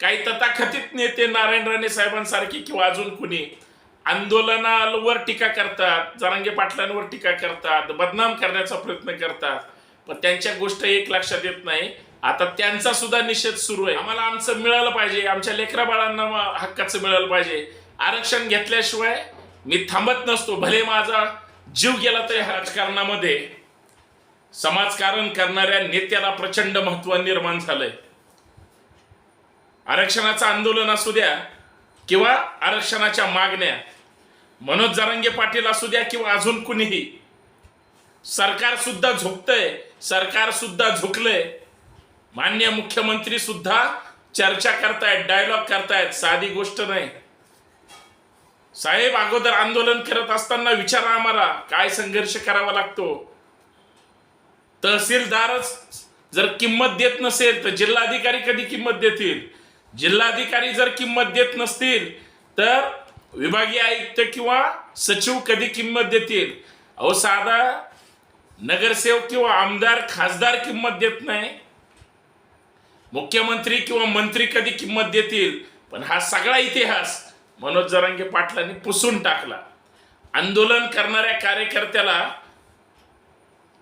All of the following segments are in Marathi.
काही तथाकथित नेते नारायण राणे साहेबांसारखी किंवा अजून कुणी आंदोलनावर टीका करतात जरांगे पाटलांवर टीका करतात बदनाम करण्याचा प्रयत्न करतात पण त्यांच्या गोष्ट एक लक्षात येत नाही. आता त्यांचा सुद्धा निषेध सुरू आहे. आम्हाला आमचं मिळालं पाहिजे आमच्या लेकरा बाळांना हक्काचं मिळालं पाहिजे. आरक्षण घेतल्याशिवाय मी थांबत नसतो भले माझा जीव गेला तरी राजकारणामध्ये. समाजकारण करणाऱ्या नेत्याला प्रचंड महत्त्व निर्माण झालंय. आरक्षणाचं आंदोलन असू द्या किंवा आरक्षणाच्या मागण्या मनोज जरांगे पाटील असू द्या किंवा अजून कुणीही सरकार सुद्धा झुकतंय सरकार सुद्धा झुकलंय. मान्य मुख्यमंत्री सुद्धा चर्चा करतायत डायलॉग करतायत साधी गोष्ट नाही. साहेब अगोदर आंदोलन करत असताना विचारा आम्हाला काय संघर्ष करावा लागतो? तहसीलदारच जर किंमत देत नसेल तर जिल्हाधिकारी कधी किंमत देतील? जिल्हाधिकारी जर किंमत देत नसतील तर विभागीय आयुक्त किंवा सचिव कधी किंमत देतील? अहो साधा नगरसेवक किंवा आमदार खासदार किंमत देत नाही. मुख्यमंत्री किंवा मंत्री कधी किंमत देतील? पण हा सगळा इतिहास मनोज जरांगे पाटलांनी पुसून टाकला. आंदोलन करणाऱ्या कार्यकर्त्याला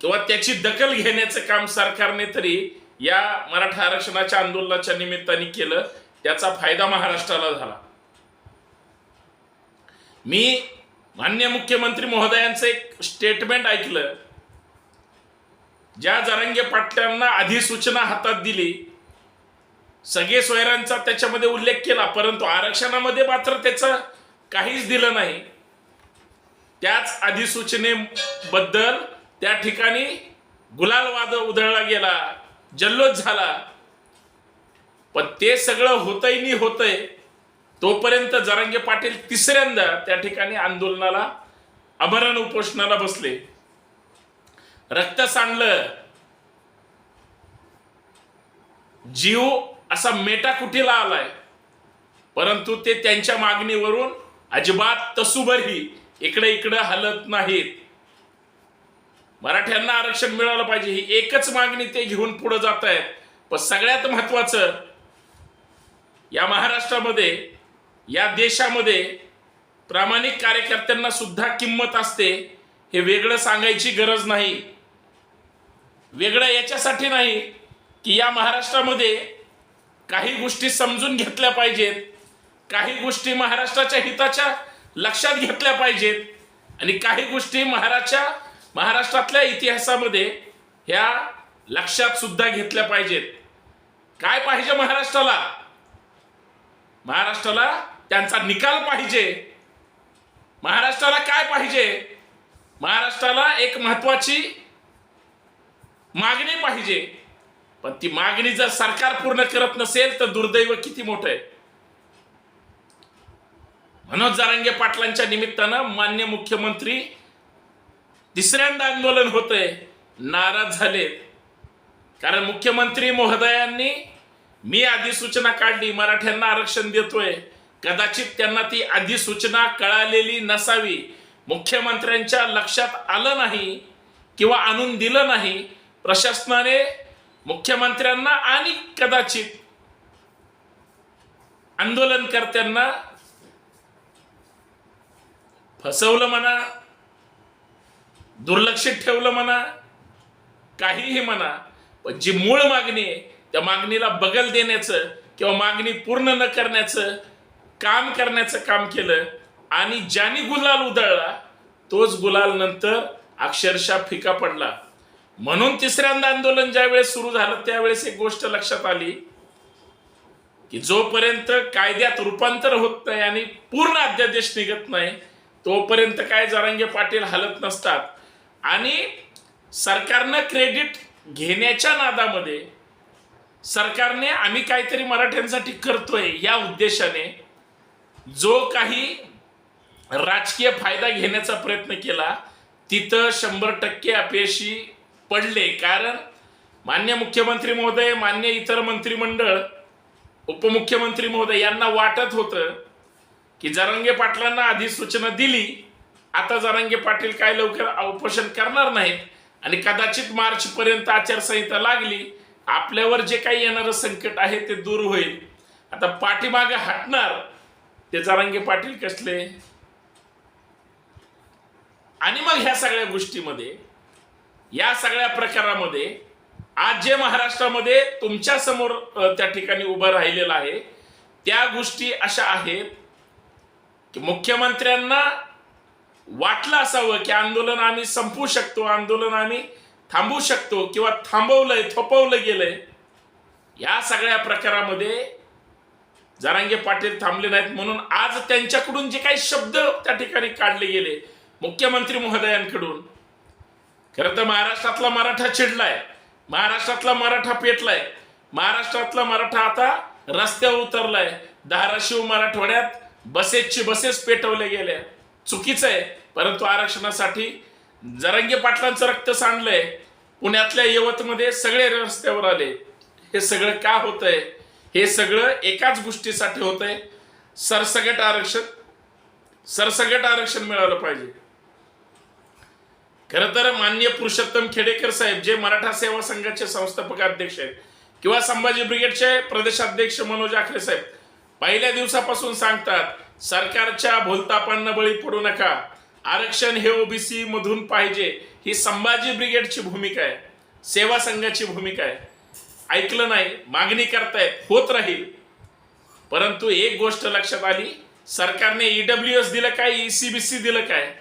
किंवा त्याची दखल घेण्याचं काम सरकारने तरी या मराठा आरक्षणाच्या आंदोलनाच्या निमित्ताने केलं त्याचा फायदा महाराष्ट्राला झाला. मी मान्य मुख्यमंत्री महोदयांचं एक स्टेटमेंट ऐकलं. ज्या जरांगे पाटलांना अधिसूचना हातात दिली सगळे स्वयरांचा त्याच्यामध्ये उल्लेख केला परंतु आरक्षणामध्ये मात्र त्याचं काहीच दिलं नाही. त्याच अधिसूचनेबद्दल त्या ठिकाणी गुलालवाद उधळला गेला. जल्लोष झाला. पण ते सगळं होतंय नि होतंय तोपर्यंत जरांगे पाटील तिसऱ्यांदा त्या ठिकाणी आंदोलनाला अमरण उपोषणाला बसले. रक्त सांडलं. जीव असा मेटाकुटीला आलाय? परंतु ते त्यांच्या मागणीवरून अजिबात तसुभरही इकडे इकडे हलत नाहीत. मराठ्यांना आरक्षण मिळालं पाहिजे ही एकच मागणी ते घेऊन पुढे जात आहेत. पण सगळ्यात महत्वाचं या महाराष्ट्रामध्ये या देशामध्ये प्रामाणिक कार्यकर्त्यांना सुद्धा किंमत असते हे वेगळं सांगायची गरज नाही. वेगळं याच्यासाठी नाही की या महाराष्ट्रामध्ये काही गोष्टी समजून घेतल्या पाहिजेत काही गोष्टी महाराष्ट्राच्या हिताच्या लक्षात घेतल्या पाहिजेत आणि काही गोष्टी महाराष्ट्राच्या महाराष्ट्रातल्या इतिहासामध्ये ह्या लक्षात सुद्धा घेतल्या पाहिजेत. काय पाहिजे महाराष्ट्राला? महाराष्ट्राला त्यांचा निकाल पाहिजे. महाराष्ट्राला काय पाहिजे? महाराष्ट्राला एक महत्वाची मागणी पाहिजे. पण ती मागणी जर सरकार पूर्ण करत नसेल तर दुर्दैव किती मोठं आहे? मनोज जारंगे पाटलांच्या निमित्तानं मान्य मुख्यमंत्री तिसऱ्यांदा आंदोलन होतंय. नाराज झालेत कारण मुख्यमंत्री महोदयांनी मी अधिसूचना काढली मराठ्यांना आरक्षण देतोय. कदाचित त्यांना ती अधिसूचना कळालेली नसावी. मुख्यमंत्र्यांच्या लक्षात आलं नाही किंवा आणून दिलं नाही. प्रशासनाने मुख्यमंत्र्यांना आणि कदाचित आंदोलनकर्त्यांना फसवलं म्हणा दुर्लक्षित ठेवलं म्हणा काहीही म्हणा पण जी मूळ मागणी आहे त्या मागणीला बगल देण्याचं किंवा मागणी पूर्ण न करण्याचं काम करण्याचं काम केलं आणि ज्याने गुलाल उधळला तोच गुलाल नंतर अक्षरशः फिका पडला. म्हणून तिसऱ्यांदा आंदोलन ज्यावेळेस सुरू झालं त्यावेळेस एक गोष्ट लक्षात आली की जोपर्यंत कायद्यात रूपांतर होत नाही आणि पूर्ण अध्यादेश निघत नाही तोपर्यंत काय जरांगे पाटील हलत नसतात. आणि सरकारनं क्रेडिट घेण्याच्या नादामध्ये सरकारने आम्ही काहीतरी मराठ्यांसाठी करतोय या उद्देशाने जो काही राजकीय फायदा घेण्याचा प्रयत्न केला तिथं शंभर टक्के अपयशी पडले. कारण मान्य मुख्यमंत्री महोदय मान्य इतर मंत्रिमंडळ उपमुख्यमंत्री महोदय यांना वाटत होतं की जरंगे पाटलांना अधिसूचना दिली आता जरांगे पाटील काय लवकर उपोषण करणार नाहीत आणि कदाचित मार्च पर्यंत आचारसंहिता लागली आपल्यावर जे काही येणारं संकट आहे ते दूर होईल. आता पाठीमागे हटणार ते जरांगे पाटील कसले? आणि मग ह्या सगळ्या गोष्टीमध्ये या सगळ्या प्रकारामध्ये आज जे महाराष्ट्रामध्ये तुमच्यासमोर त्या ठिकाणी उभं राहिलेलं आहे त्या गोष्टी अशा आहेत की मुख्यमंत्र्यांना वाटलं असावं की आंदोलन आम्ही संपवू शकतो आंदोलन आम्ही थांबवू शकतो किंवा थांबवलंय थोपवलं गेलंय. या सगळ्या प्रकारामध्ये जरांगे पाटील थांबले नाहीत म्हणून आज त्यांच्याकडून जे काही शब्द त्या ठिकाणी काढले गेले मुख्यमंत्री महोदयांकडून. खरं तर महाराष्ट्रातला मराठा चिडलाय महाराष्ट्रातला मराठा पेटलाय महाराष्ट्रातला मराठा आता रस्त्यावर उतरलाय. धाराशिव मराठवाड्यात बसेसची बसेस पेटवल्या गेल्या. चुकीचं आहे. परंतु आरक्षणासाठी जरंगे पाटलांचं रक्त सांडलंय. पुण्यातल्या यवतमध्ये सगळे रस्त्यावर आले. हे सगळं का होतंय? हे सगळं एकाच गोष्टीसाठी होतंय. सरसगट आरक्षण सरसगट आरक्षण मिळालं पाहिजे. खरं तर मान्य पुरुषोत्तम खेडेकर साहेब जे मराठा सेवा संघाचे संस्थापक अध्यक्ष आहेत किंवा संभाजी ब्रिगेडचे प्रदेशाध्यक्ष मनोज आखरे साहेब पहिल्या दिवसापासून सांगतात सरकारच्या भोलतापांना बळी पडू नका. आरक्षण हे ओबीसी मधून पाहिजे. ही संभाजी ब्रिगेडची भूमिका आहे. सेवा संघाची भूमिका आहे. ऐकलं नाही मागणी करतायत होत राहील. परंतु एक गोष्ट लक्षात आली सरकारने ईडब्ल्यू एस दिलं काय ईसीबीसी दिलं काय?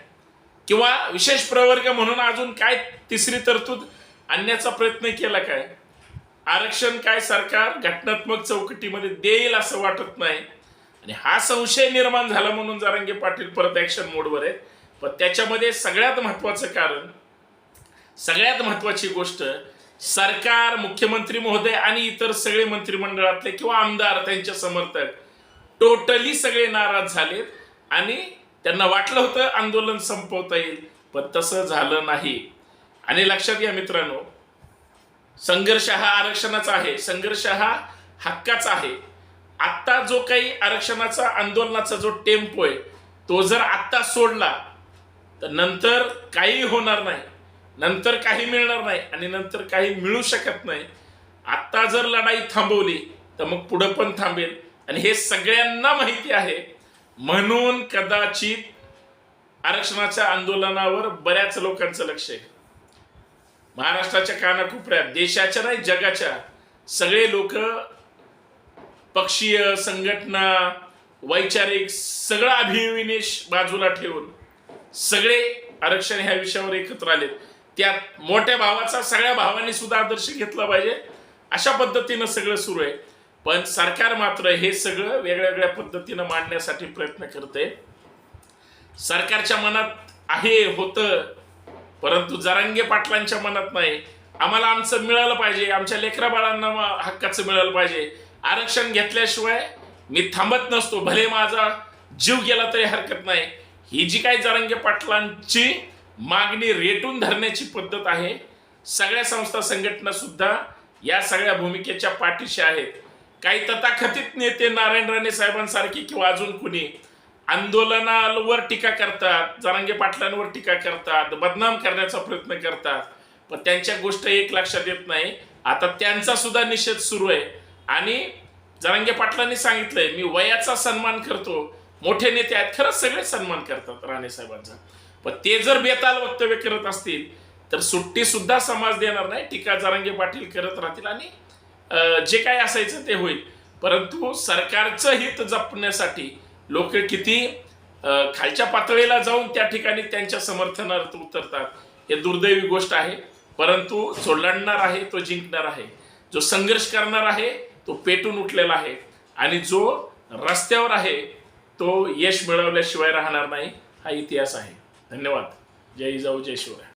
किंवा विशेष प्रवर्ग म्हणून अजून काय तिसरी तरतूद आणण्याचा प्रयत्न केला काय? आरक्षण काय सरकार घटनात्मक चौकटीमध्ये देईल असं वाटत नाही. आणि हा संशय निर्माण झाला म्हणून जारंगे पाटील परत ॲक्शन मोडवर आहेत. पण त्याच्यामध्ये सगळ्यात महत्वाचं कारण सगळ्यात महत्वाची गोष्ट सरकार मुख्यमंत्री महोदय आणि इतर सगळे मंत्रिमंडळातले किंवा आमदार त्यांचे समर्थक टोटली सगळे नाराज झालेत आणि त्यांना वाटलं होतं आंदोलन संपवता येईल पण तसं झालं नाही. आणि लक्षात घ्या मित्रांनो संघर्ष हा आरक्षणाचा आहे. संघर्ष हा हक्काचा आहे. आत्ता जो काही आरक्षणाचा आंदोलनाचा जो टेम्पो आहे तो जर आत्ता सोडला तर नंतर काही होणार नाही. नंतर काही मिळणार नाही आणि नंतर काही मिळू शकत नाही. आत्ता जर लढाई थांबवली तर मग पुढं पण थांबेल. आणि हे सगळ्यांना माहिती आहे. म्हणून कदाचित आरक्षणाच्या आंदोलनावर बऱ्याच लोकांचं लक्ष आहे. महाराष्ट्राच्या कानाकोपऱ्यात देशाच्या नाही जगाच्या सगळे लोक पक्षीय संघटना वैचारिक सगळं अभिविनेश बाजूला ठेवून सगळे आरक्षण ह्या विषयावर एकत्र आलेत. त्यात मोठ्या भावाचा सगळ्या भावांनी सुद्धा आदर्श घेतला पाहिजे. अशा पद्धतीनं सगळं सुरू आहे. पण सरकार मात्र हे सगळं वेगळ्या वेगळ्या पद्धतीनं मांडण्यासाठी प्रयत्न करते. सरकारच्या मनात आहे होतं. परंतु जरांगे पाटलांच्या मनात नाही. आम्हाला आमचं मिळालं पाहिजे. आमच्या लेकरा बाळांना हक्काचं मिळालं पाहिजे. आरक्षण घेतल्याशिवाय मी थांबत नसतो भले माझा जीव गेला तरी हरकत नाही. ही जी काही जरांगे पाटलांची मागणी रेटून धरण्याची पद्धत आहे सगळ्या संस्था संघटना सुद्धा या सगळ्या भूमिकेच्या पाठीशी आहेत. काही तथाकथित नेते नारायण राणे साहेबांसारखे किंवा अजून कुणी आंदोलनावर टीका करतात जरांगे पाटलांवर टीका करतात बदनाम करण्याचा प्रयत्न करतात. पण त्यांच्या गोष्ट एक लक्षात येत नाही. आता त्यांचा सुद्धा निषेध सुरू आहे. आणि जरांगे पाटलांनी सांगितलंय मी वयाचा सन्मान करतो. मोठे नेते आहेत खरंच सगळे सन्मान करतात राणे साहेबांचा. पण ते जर बेताल वक्तव्य करत असतील तर सुट्टी सुद्धा समाज देणार नाही. टीका जरांगे पाटील करत राहतील आणि जे काय असायचं ते होईल. परंतु सरकारचं हित जपण्यासाठी लोक किती खालच्या पातळीला जाऊन त्या ठिकाणी त्यांच्या समर्थनार्थ उतरतात हे दुर्दैवी गोष्ट आहे. परंतु जो लढणार आहे तो जिंकणार आहे. जो संघर्ष करणार आहे तो पेटून उठलेला आहे. आणि जो रस्त्यावर आहे तो यश मिळवल्याशिवाय राहणार नाही हा इतिहास आहे. धन्यवाद. जय जाऊ जय शिवराय.